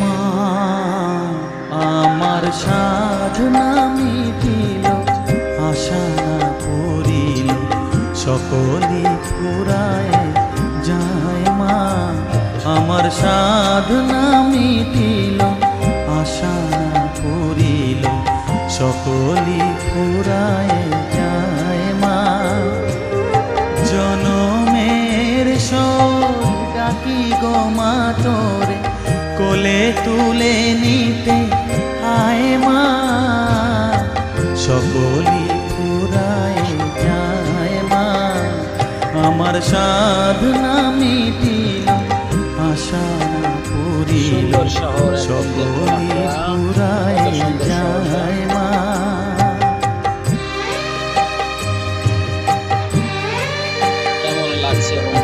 মা, আমার সাধনা মিটিল, আশা না করিল, সকলে ফুরায় যায় মা। আমার সাধনা মিটিল, আশা না করিল, সকলে ফুরায় যায় মা। জনমের সর ডাকি গো মা তোরে কোলে তুলে নিতে আয় মা। সকলি পুরায় যায় মা। আমার সাধনা মিটিল আশা পুরিল সকলি পুরায় যায় মা। কেমন লাগছে?